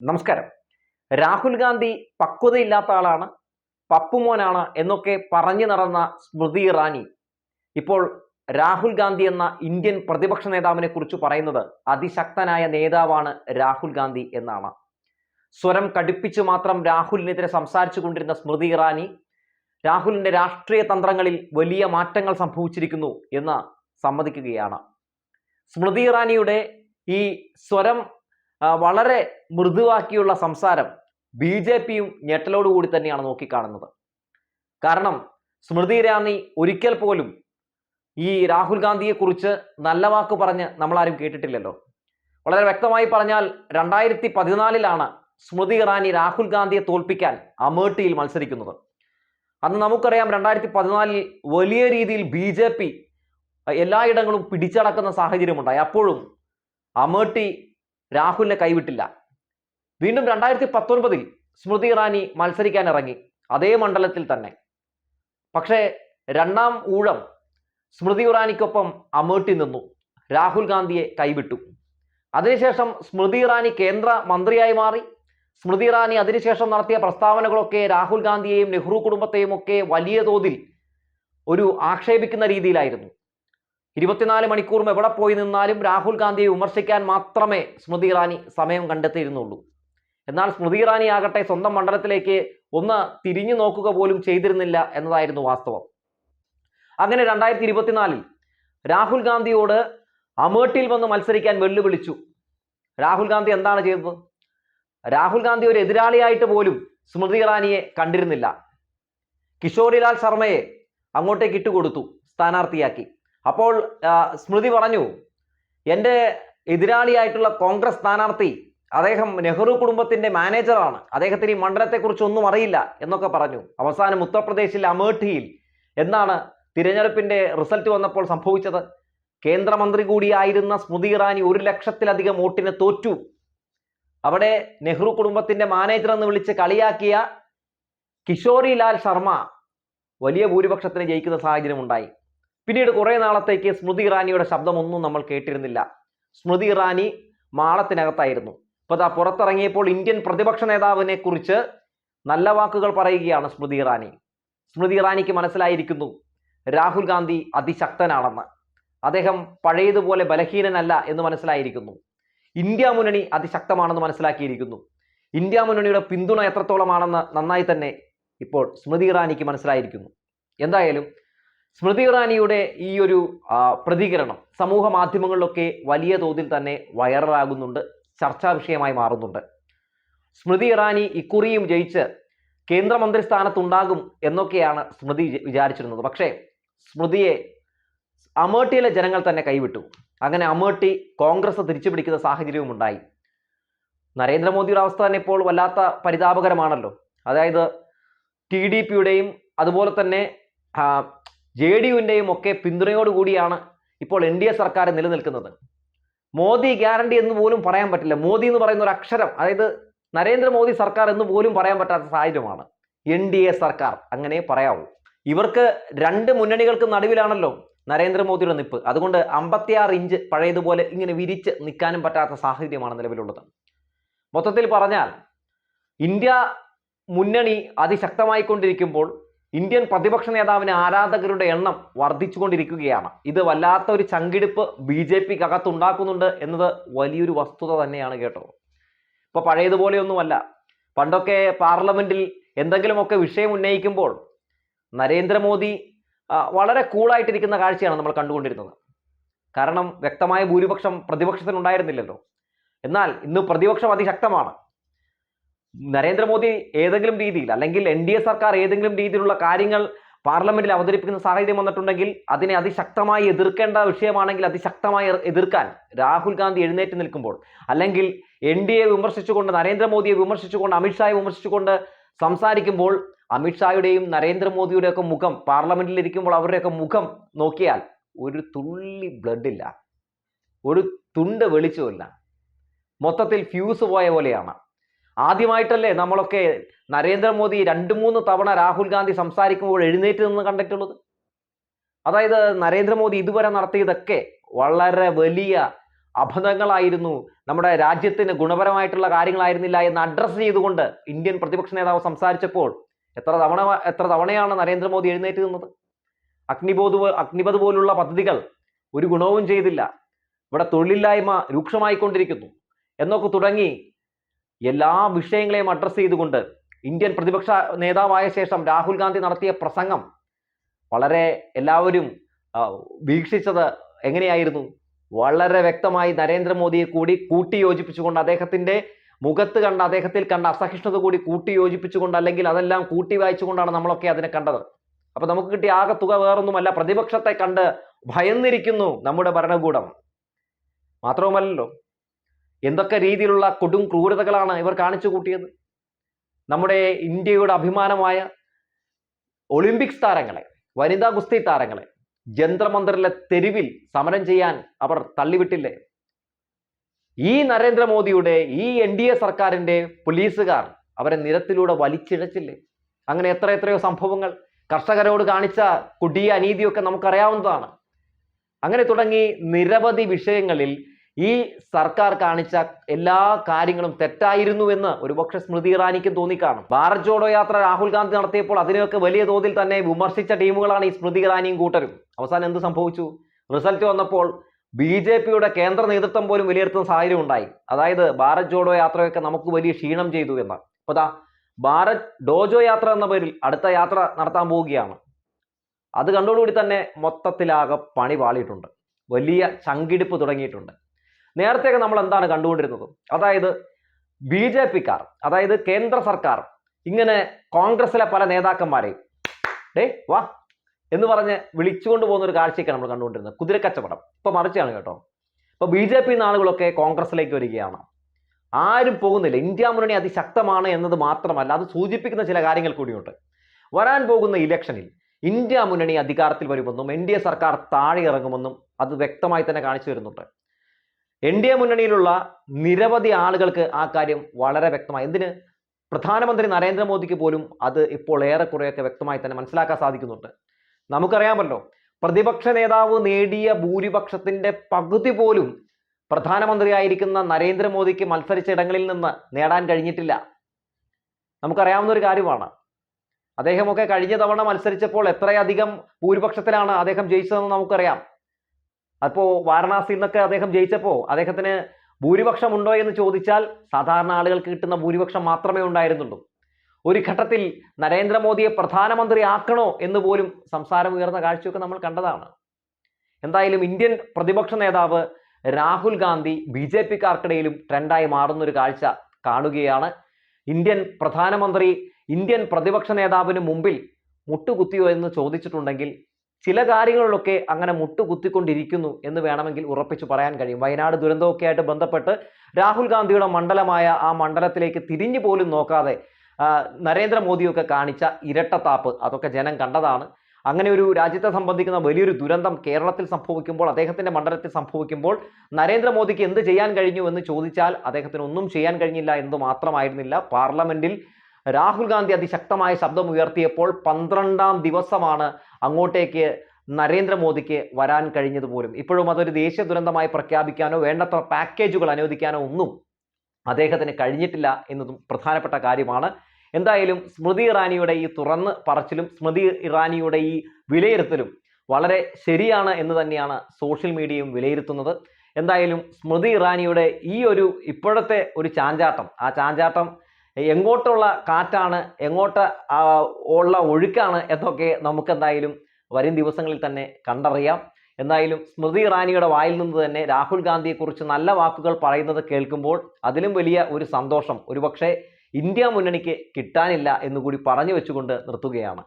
നമസ്കാരം. രാഹുൽ ഗാന്ധി പക്വതയില്ലാത്ത ആളാണ് പപ്പുമോനാണ് എന്നൊക്കെ പറഞ്ഞു നടന്ന സ്മൃതി ഇറാനി. ഇപ്പോൾ രാഹുൽ ഗാന്ധി എന്ന ഇന്ത്യൻ പ്രതിപക്ഷ നേതാവിനെ കുറിച്ച് പറയുന്നത് അതിശക്തനായ നേതാവാണ് രാഹുൽ ഗാന്ധി എന്നാണ്. സ്വരം കടുപ്പിച്ച് മാത്രം രാഹുലിനെതിരെ സംസാരിച്ചു കൊണ്ടിരുന്ന സ്മൃതി ഇറാനി രാഹുലിന്റെ രാഷ്ട്രീയ തന്ത്രങ്ങളിൽ വലിയ മാറ്റങ്ങൾ സംഭവിച്ചിരിക്കുന്നു എന്ന് സമ്മതിക്കുകയാണ്. സ്മൃതി ഇറാനിയുടെ ഈ സ്വരം വളരെ മൃദുവാക്കിയുള്ള സംസാരം ബി ജെ പിയും ഞെട്ടലോടുകൂടി തന്നെയാണ് നോക്കിക്കാണുന്നത്. കാരണം സ്മൃതി ഇറാനി ഒരിക്കൽ പോലും ഈ രാഹുൽ ഗാന്ധിയെക്കുറിച്ച് നല്ല വാക്ക് പറഞ്ഞ് നമ്മളാരും കേട്ടിട്ടില്ലല്ലോ. വളരെ വ്യക്തമായി പറഞ്ഞാൽ രണ്ടായിരത്തി പതിനാലിലാണ് സ്മൃതി ഇറാനി രാഹുൽ ഗാന്ധിയെ തോൽപ്പിക്കാൻ അമേഠിയിൽ മത്സരിക്കുന്നത്. അന്ന് നമുക്കറിയാം രണ്ടായിരത്തി പതിനാലിൽ വലിയ രീതിയിൽ ബി ജെ പി എല്ലായിടങ്ങളും പിടിച്ചടക്കുന്ന സാഹചര്യമുണ്ടായി. അപ്പോഴും അമേഠി രാഹുലിനെ കൈവിട്ടില്ല. വീണ്ടും രണ്ടായിരത്തി പത്തൊൻപതിൽ സ്മൃതി ഇറാനി മത്സരിക്കാൻ ഇറങ്ങി അതേ മണ്ഡലത്തിൽ തന്നെ. പക്ഷേ രണ്ടാം ഊഴം സ്മൃതി ഇറാനിക്കൊപ്പം അമേട്ടി നിന്നു. രാഹുൽ ഗാന്ധിയെ കൈവിട്ടു. അതിനുശേഷം സ്മൃതി ഇറാനി കേന്ദ്ര മന്ത്രിയായി മാറി. സ്മൃതി ഇറാനി അതിനുശേഷം നടത്തിയ പ്രസ്താവനകളൊക്കെ രാഹുൽ ഗാന്ധിയെയും നെഹ്റു കുടുംബത്തെയും ഒക്കെ വലിയ തോതിൽ ഒരു ആക്ഷേപിക്കുന്ന രീതിയിലായിരുന്നു. ഇരുപത്തിനാല് മണിക്കൂറും എവിടെ പോയി നിന്നാലും രാഹുൽ ഗാന്ധിയെ വിമർശിക്കാൻ മാത്രമേ സ്മൃതി ഇറാനി സമയം കണ്ടെത്തിയിരുന്നുള്ളൂ. എന്നാൽ സ്മൃതി ഇറാനി ആകട്ടെ സ്വന്തം മണ്ഡലത്തിലേക്ക് ഒന്ന് തിരിഞ്ഞു നോക്കുക പോലും ചെയ്തിരുന്നില്ല എന്നതായിരുന്നു വാസ്തവം. അങ്ങനെ രണ്ടായിരത്തി ഇരുപത്തിനാലിൽ രാഹുൽ ഗാന്ധിയോട് അമേട്ടിൽ വന്ന് മത്സരിക്കാൻ വെല്ലുവിളിച്ചു. രാഹുൽ ഗാന്ധി എന്താണ് ചെയ്തത്? രാഹുൽ ഗാന്ധി ഒരു എതിരാളിയായിട്ട് പോലും സ്മൃതി ഇറാനിയെ കണ്ടിരുന്നില്ല. കിഷോറിലാൽ ശർമ്മയെ അങ്ങോട്ടേക്ക് ഇട്ടുകൊടുത്തു സ്ഥാനാർത്ഥിയാക്കി. അപ്പോൾ സ്മൃതി പറഞ്ഞു എന്റെ എതിരാളിയായിട്ടുള്ള കോൺഗ്രസ് സ്ഥാനാർത്ഥി അദ്ദേഹം നെഹ്റു കുടുംബത്തിന്റെ മാനേജറാണ്. അദ്ദേഹത്തിന് ഈ മണ്ഡലത്തെക്കുറിച്ച് ഒന്നും അറിയില്ല എന്നൊക്കെ പറഞ്ഞു. അവസാനം ഉത്തർപ്രദേശിൽ അമേഠിയിൽ എന്നാണ് തിരഞ്ഞെടുപ്പിന്റെ റിസൾട്ട് വന്നപ്പോൾ സംഭവിച്ചത്? കേന്ദ്രമന്ത്രി കൂടിയായിരുന്ന സ്മൃതി ഇറാനി ഒരു ലക്ഷത്തിലധികം വോട്ടിന് തോറ്റു. അവിടെ നെഹ്റു കുടുംബത്തിന്റെ മാനേജർ എന്ന് വിളിച്ച് കളിയാക്കിയ കിഷോരി ലാൽ ശർമ്മ വലിയ ഭൂരിപക്ഷത്തിന് ജയിക്കുന്ന സാഹചര്യം ഉണ്ടായി പിന്നീട് കുറെ നാളത്തേക്ക് സ്മൃതി ഇറാനിയുടെ ശബ്ദമൊന്നും നമ്മൾ കേട്ടിരുന്നില്ല. സ്മൃതി ഇറാനി മാളത്തിനകത്തായിരുന്നു. ഇപ്പൊ ദാ പുറത്തിറങ്ങിയപ്പോൾ ഇന്ത്യൻ പ്രതിപക്ഷ നേതാവിനെ കുറിച്ച് നല്ല വാക്കുകൾ പറയുകയാണ് സ്മൃതി ഇറാനി. സ്മൃതി ഇറാനിക്ക് മനസ്സിലായിരിക്കുന്നു രാഹുൽ ഗാന്ധി അതിശക്തനാണെന്ന്. അദ്ദേഹം പഴയതുപോലെ ബലഹീനനല്ല എന്ന് മനസ്സിലായിരിക്കുന്നു. ഇന്ത്യ മുന്നണി അതിശക്തമാണെന്ന് മനസ്സിലാക്കിയിരിക്കുന്നു. ഇന്ത്യ മുന്നണിയുടെ പിന്തുണ എത്രത്തോളമാണെന്ന് നന്നായി തന്നെ ഇപ്പോൾ സ്മൃതി ഇറാനിക്ക് മനസ്സിലായിരിക്കുന്നു. എന്തായാലും സ്മൃതി ഇറാനിയുടെ ഈ ഒരു പ്രതികരണം സമൂഹ മാധ്യമങ്ങളിലൊക്കെ വലിയ തോതിൽ തന്നെ വൈറലാകുന്നുണ്ട് ചർച്ചാ വിഷയമായി മാറുന്നുണ്ട്. സ്മൃതി ഇറാനി ഇക്കുറിയും ജയിച്ച് കേന്ദ്രമന്ത്രി സ്ഥാനത്തുണ്ടാകും എന്നൊക്കെയാണ് സ്മൃതി വിച- വിചാരിച്ചിരുന്നത്. പക്ഷേ സ്മൃതിയെ അമേഠിയിലെ ജനങ്ങൾ തന്നെ കൈവിട്ടു. അങ്ങനെ അമേഠി കോൺഗ്രസ് തിരിച്ചു പിടിക്കുന്ന സാഹചര്യവും ഉണ്ടായി. നരേന്ദ്രമോദിയുടെ അവസ്ഥ തന്നെ ഇപ്പോൾ വല്ലാത്ത പരിതാപകരമാണല്ലോ. അതായത് ടി ഡി പിയുടെയും അതുപോലെ തന്നെ ജെ ഡി യുവിന്റെയും ഒക്കെ പിന്തുണയോടുകൂടിയാണ് ഇപ്പോൾ എൻ ഡി എ സർക്കാർ നിലനിൽക്കുന്നത്. മോദി ഗ്യാരണ്ടി എന്ന് പോലും പറയാൻ പറ്റില്ല. മോദി എന്ന് പറയുന്ന ഒരു അക്ഷരം അതായത് നരേന്ദ്രമോദി സർക്കാർ എന്ന് പോലും പറയാൻ പറ്റാത്ത സാഹചര്യമാണ്. എൻ ഡി എ സർക്കാർ അങ്ങനെ പറയാവൂ. ഇവർക്ക് രണ്ട് മുന്നണികൾക്ക് നടുവിലാണല്ലോ നരേന്ദ്രമോദിയുടെ നിപ്പ്. അതുകൊണ്ട് അമ്പത്തിയാറ് ഇഞ്ച് പഴയതുപോലെ ഇങ്ങനെ വിരിച്ച് നിൽക്കാനും പറ്റാത്ത സാഹചര്യമാണ് നിലവിലുള്ളത്. മൊത്തത്തിൽ പറഞ്ഞാൽ ഇന്ത്യ മുന്നണി അതിശക്തമായിക്കൊണ്ടിരിക്കുമ്പോൾ ഇന്ത്യൻ പ്രതിപക്ഷ നേതാവിന് ആരാധകരുടെ എണ്ണം വർദ്ധിച്ചുകൊണ്ടിരിക്കുകയാണ്. ഇത് വല്ലാത്ത ഒരു ചങ്കിടിപ്പ് ബി ജെ പിക്ക് അകത്തുണ്ടാക്കുന്നുണ്ട് എന്നത് വലിയൊരു വസ്തുത തന്നെയാണ് കേട്ടോ. ഇപ്പൊ പഴയതുപോലെയൊന്നുമല്ല. പണ്ടൊക്കെ പാർലമെന്റിൽ എന്തെങ്കിലുമൊക്കെ വിഷയം ഉന്നയിക്കുമ്പോൾ നരേന്ദ്രമോദി വളരെ കൂളായിട്ടിരിക്കുന്ന കാഴ്ചയാണ് നമ്മൾ കണ്ടുകൊണ്ടിരുന്നത്. കാരണം വ്യക്തമായ ഭൂരിപക്ഷം പ്രതിപക്ഷത്തിനുണ്ടായിരുന്നില്ലല്ലോ. എന്നാൽ ഇന്ന് പ്രതിപക്ഷം അതിശക്തമാണ്. നരേന്ദ്രമോദി ഏതെങ്കിലും രീതിയിൽ അല്ലെങ്കിൽ എൻ ഡി എ സർക്കാർ ഏതെങ്കിലും രീതിയിലുള്ള കാര്യങ്ങൾ പാർലമെന്റിൽ അവതരിപ്പിക്കുന്ന സാഹചര്യം വന്നിട്ടുണ്ടെങ്കിൽ അതിനെ അതിശക്തമായി എതിർക്കേണ്ട വിഷയമാണെങ്കിൽ അതിശക്തമായി എതിർക്കാൻ രാഹുൽ ഗാന്ധി എഴുന്നേറ്റ് നിൽക്കുമ്പോൾ അല്ലെങ്കിൽ എൻ ഡി എ വിമർശിച്ചുകൊണ്ട് നരേന്ദ്രമോദിയെ വിമർശിച്ചുകൊണ്ട് അമിത്ഷായെ വിമർശിച്ചുകൊണ്ട് സംസാരിക്കുമ്പോൾ അമിത്ഷായുടെയും നരേന്ദ്രമോദിയുടെ ഒക്കെ മുഖം പാർലമെന്റിൽ ഇരിക്കുമ്പോൾ അവരുടെയൊക്കെ മുഖം നോക്കിയാൽ ഒരു തുള്ളി ബ്ലഡ് ഇല്ല ഒരു തുണ്ട് വെളിച്ചമില്ല മൊത്തത്തിൽ ഫ്യൂസ് പോയ പോലെയാണ്. ആദ്യമായിട്ടല്ലേ നമ്മളൊക്കെ നരേന്ദ്രമോദി രണ്ട് മൂന്ന് തവണ രാഹുൽ ഗാന്ധി സംസാരിക്കുമ്പോൾ എഴുന്നേറ്റ് നിന്ന് കണ്ടിട്ടുള്ളത്? അതായത് നരേന്ദ്രമോദി ഇതുവരെ നടത്തിയതൊക്കെ വളരെ വലിയ അബദ്ധങ്ങളായിരുന്നു. നമ്മുടെ രാജ്യത്തിന് ഗുണപരമായിട്ടുള്ള കാര്യങ്ങളായിരുന്നില്ല എന്ന് അഡ്രസ്സ് ചെയ്തുകൊണ്ട് ഇന്ത്യൻ പ്രതിപക്ഷ നേതാവ് സംസാരിച്ചപ്പോൾ എത്ര തവണ എത്ര തവണയാണ് നരേന്ദ്രമോദി എഴുന്നേറ്റ് നിന്നത്? അഗ്നിബോധ അഗ്നിപത് പോലുള്ള പദ്ധതികൾ ഒരു ഗുണവും ചെയ്തില്ല. ഇവിടെ തൊഴിലില്ലായ്മ രൂക്ഷമായിക്കൊണ്ടിരിക്കുന്നു. എന്നൊക്കെ തുടങ്ങി എല്ലാ വിഷയങ്ങളെയും അഡ്രസ്സ് ചെയ്തുകൊണ്ട് ഇന്ത്യൻ പ്രതിപക്ഷ നേതാവായ ശേഷം രാഹുൽ ഗാന്ധി നടത്തിയ പ്രസംഗം വളരെ എല്ലാവരും വീക്ഷിച്ചത് എങ്ങനെയായിരുന്നു? വളരെ വ്യക്തമായി നരേന്ദ്രമോദിയെ കൂടി കൂട്ടിയോജിപ്പിച്ചുകൊണ്ട് അദ്ദേഹത്തിന്റെ മുഖത്ത് കണ്ട അദ്ദേഹത്തിൽ കണ്ട അസഹിഷ്ണുത കൂടി കൂട്ടിയോജിപ്പിച്ചുകൊണ്ട് അല്ലെങ്കിൽ അതെല്ലാം കൂട്ടി വായിച്ചുകൊണ്ടാണ് നമ്മളൊക്കെ അതിനെ കണ്ടത്. അപ്പൊ നമുക്ക് കിട്ടിയ ആകെ തുക വേറൊന്നുമല്ല പ്രതിപക്ഷത്തെ കണ്ട് ഭയന്നിരിക്കുന്നു നമ്മുടെ ഭരണകൂടം. മാത്രവുമല്ലല്ലോ എന്തൊക്കെ രീതിയിലുള്ള കൊടും ക്രൂരതകളാണ് ഇവർ കാണിച്ചു കൂട്ടിയത്? നമ്മുടെ ഇന്ത്യയുടെ അഭിമാനമായ ഒളിമ്പിക്സ് താരങ്ങളെ വനിതാ ഗുസ്തി താരങ്ങളെ ജന്ത്രമന്ത്രിലെ തെരുവിൽ സമരം ചെയ്യാൻ അവർ തള്ളിവിട്ടില്ലേ? ഈ നരേന്ദ്രമോദിയുടെ ഈ എൻ ഡി എ സർക്കാരിന്റെ പോലീസുകാർ അവരെ നിരത്തിലൂടെ വലിച്ചിഴച്ചില്ലേ? അങ്ങനെ എത്ര എത്രയോ സംഭവങ്ങൾ കർഷകരോട് കാണിച്ച കുടിയ അനീതിയൊക്കെ നമുക്കറിയാവുന്നതാണ്. അങ്ങനെ തുടങ്ങി നിരവധി വിഷയങ്ങളിൽ ഈ സർക്കാർ കാണിച്ച എല്ലാ കാര്യങ്ങളും തെറ്റായിരുന്നു എന്ന് ഒരുപക്ഷെ സ്മൃതി ഇറാനിക്കും തോന്നിക്കാണും. ഭാരത് ജോഡോ യാത്ര രാഹുൽ ഗാന്ധി നടത്തിയപ്പോൾ അതിനെയൊക്കെ വലിയ തോതിൽ തന്നെ വിമർശിച്ച ടീമുകളാണ് ഈ സ്മൃതി ഇറാനിയും കൂട്ടരും. അവസാനം എന്ത് സംഭവിച്ചു? റിസൾട്ട് വന്നപ്പോൾ ബി ജെ പിയുടെ കേന്ദ്ര നേതൃത്വം പോലും വിലയിരുത്തുന്ന സാഹചര്യം ഉണ്ടായി. അതായത് ഭാരത് ജോഡോ യാത്രയൊക്കെ നമുക്ക് വലിയ ക്ഷീണം ചെയ്തു എന്ന് അപ്പൊ ദാ ഭാരത് ഡോജോ യാത്ര എന്ന പേരിൽ അടുത്ത യാത്ര നടത്താൻ പോവുകയാണ്. അത് കണ്ടോടുകൂടി തന്നെ മൊത്തത്തിലാകെ പണി പാളിയിട്ടുണ്ട് വലിയ ചങ്കിടിപ്പ് തുടങ്ങിയിട്ടുണ്ട്. നേരത്തെയൊക്കെ നമ്മൾ എന്താണ് കണ്ടുകൊണ്ടിരുന്നത്? അതായത് ബി ജെ പിക്കാർ അതായത് കേന്ദ്ര സർക്കാർ ഇങ്ങനെ കോൺഗ്രസിലെ പല നേതാക്കന്മാരെയും ഡേ വാ എന്ന് പറഞ്ഞ് വിളിച്ചുകൊണ്ട് പോകുന്ന ഒരു കാഴ്ചയൊക്കെ നമ്മൾ കണ്ടുകൊണ്ടിരുന്നത്. കുതിരക്കച്ചവടം. ഇപ്പൊ മറിച്ചാണ് കേട്ടോ. ഇപ്പൊ ബി ജെ പി ആളുകളൊക്കെ കോൺഗ്രസിലേക്ക് വരികയാണ്. ആരും പോകുന്നില്ല. ഇന്ത്യ മുന്നണി അതിശക്തമാണ് എന്നത് മാത്രമല്ല അത് സൂചിപ്പിക്കുന്ന ചില കാര്യങ്ങൾ കൂടിയുണ്ട്. വരാൻ പോകുന്ന ഇലക്ഷനിൽ ഇന്ത്യ മുന്നണി അധികാരത്തിൽ വരുമെന്നും എൻ ഡി എ സർക്കാർ താഴെ ഇറങ്ങുമെന്നും അത് വ്യക്തമായി തന്നെ കാണിച്ചു വരുന്നുണ്ട് എൻ ഡി എ മുന്നണിയിലുള്ള നിരവധി ആളുകൾക്ക് ആ കാര്യം വളരെ വ്യക്തമായി. എന്തിന്? പ്രധാനമന്ത്രി നരേന്ദ്രമോദിക്ക് പോലും അത് ഇപ്പോൾ ഏറെക്കുറെയൊക്കെ വ്യക്തമായി തന്നെ മനസ്സിലാക്കാൻ സാധിക്കുന്നുണ്ട്. നമുക്കറിയാമല്ലോ പ്രതിപക്ഷ നേതാവ് നേടിയ ഭൂരിപക്ഷത്തിന്റെ പകുതി പോലും പ്രധാനമന്ത്രിയായിരിക്കുന്ന നരേന്ദ്രമോദിക്ക് മത്സരിച്ച ഇടങ്ങളിൽ നിന്ന് നേടാൻ കഴിഞ്ഞിട്ടില്ല. നമുക്കറിയാവുന്ന ഒരു കാര്യമാണ്. അദ്ദേഹമൊക്കെ കഴിഞ്ഞ തവണ മത്സരിച്ചപ്പോൾ എത്രയധികം ഭൂരിപക്ഷത്തിലാണ് അദ്ദേഹം ജയിച്ചതെന്ന് നമുക്കറിയാം. അപ്പോ വാരണാസിയിൽ നിന്നൊക്കെ അദ്ദേഹം ജയിച്ചപ്പോൾ അദ്ദേഹത്തിന് ഭൂരിപക്ഷം ഉണ്ടോ എന്ന് ചോദിച്ചാൽ സാധാരണ ആളുകൾക്ക് കിട്ടുന്ന ഭൂരിപക്ഷം മാത്രമേ ഉണ്ടായിരുന്നുള്ളൂ. ഒരു ഘട്ടത്തിൽ നരേന്ദ്രമോദിയെ പ്രധാനമന്ത്രി ആക്കണോ എന്ന് പോലും സംസാരം ഉയർന്ന കാഴ്ചയൊക്കെ നമ്മൾ കണ്ടതാണ്. എന്തായാലും ഇന്ത്യൻ പ്രതിപക്ഷ നേതാവ് രാഹുൽ ഗാന്ധി ബി ജെ പിക്കാർക്കിടയിലും ട്രെൻഡായി മാറുന്ന ഒരു കാഴ്ച കാണുകയാണ്. ഇന്ത്യൻ പ്രധാനമന്ത്രി ഇന്ത്യൻ പ്രതിപക്ഷ നേതാവിന് മുമ്പിൽ മുട്ടുകുത്തിയോ എന്ന് ചോദിച്ചിട്ടുണ്ടെങ്കിൽ ചില കാര്യങ്ങളിലൊക്കെ അങ്ങനെ മുട്ടുകുത്തിക്കൊണ്ടിരിക്കുന്നു എന്ന് വേണമെങ്കിൽ ഉറപ്പിച്ചു പറയാൻ കഴിയും. വയനാട് ദുരന്തമൊക്കെ ആയിട്ട് ബന്ധപ്പെട്ട് രാഹുൽ ഗാന്ധിയുടെ മണ്ഡലമായ ആ മണ്ഡലത്തിലേക്ക് തിരിഞ്ഞു പോലും നോക്കാതെ നരേന്ദ്രമോദിയൊക്കെ കാണിച്ച ഇരട്ടത്താപ്പ് അതൊക്കെ ജനം കണ്ടതാണ്. അങ്ങനെ ഒരു രാജ്യത്തെ സംബന്ധിക്കുന്ന വലിയൊരു ദുരന്തം കേരളത്തിൽ സംഭവിക്കുമ്പോൾ അദ്ദേഹത്തിന്റെ മണ്ഡലത്തിൽ സംഭവിക്കുമ്പോൾ നരേന്ദ്രമോദിക്ക് എന്ത് ചെയ്യാൻ കഴിഞ്ഞു എന്ന് ചോദിച്ചാൽ അദ്ദേഹത്തിന് ഒന്നും ചെയ്യാൻ കഴിഞ്ഞില്ല എന്ന് മാത്രമായിരുന്നില്ല. പാർലമെന്റിൽ രാഹുൽ ഗാന്ധി അതിശക്തമായ ശബ്ദം ഉയർത്തിയപ്പോൾ പന്ത്രണ്ടാം ദിവസമാണ് അങ്ങോട്ടേക്ക് നരേന്ദ്രമോദിക്ക് വരാൻ കഴിഞ്ഞത് പോലും. ഇപ്പോഴും അതൊരു ദേശീയ ദുരന്തമായി പ്രഖ്യാപിക്കാനോ വേണ്ടത്ര പാക്കേജുകൾ അനുവദിക്കാനോ ഒന്നും അദ്ദേഹത്തിന് കഴിഞ്ഞിട്ടില്ല എന്നതും പ്രധാനപ്പെട്ട കാര്യമാണ്. എന്തായാലും സ്മൃതി ഇറാനിയുടെ ഈ തുറന്ന് പറച്ചിലും സ്മൃതി ഇറാനിയുടെ ഈ വിലയിരുത്തലും വളരെ ശരിയാണ് എന്ന് തന്നെയാണ് സോഷ്യൽ മീഡിയയും വിലയിരുത്തുന്നത്. എന്തായാലും സ്മൃതി ഇറാനിയുടെ ഈ ഒരു ഇപ്പോഴത്തെ ഒരു ചാഞ്ചാട്ടം ആ ചാഞ്ചാട്ടം എങ്ങോട്ടുള്ള കാറ്റാണ് എങ്ങോട്ട് ഉള്ള ഒഴുക്കാണ് എന്നൊക്കെ നമുക്കെന്തായാലും വരും ദിവസങ്ങളിൽ തന്നെ കണ്ടറിയാം. എന്തായാലും സ്മൃതി ഇറാനിയുടെ വായിൽ നിന്ന് തന്നെ രാഹുൽ ഗാന്ധിയെക്കുറിച്ച് നല്ല വാക്കുകൾ പറയുന്നത് കേൾക്കുമ്പോൾ അതിലും വലിയ ഒരു സന്തോഷം. ഒരുപക്ഷെ ഇന്ത്യ മുന്നണിക്ക് കിട്ടാനില്ല എന്നുകൂടി പറഞ്ഞു വെച്ചുകൊണ്ട് നിർത്തുകയാണ്.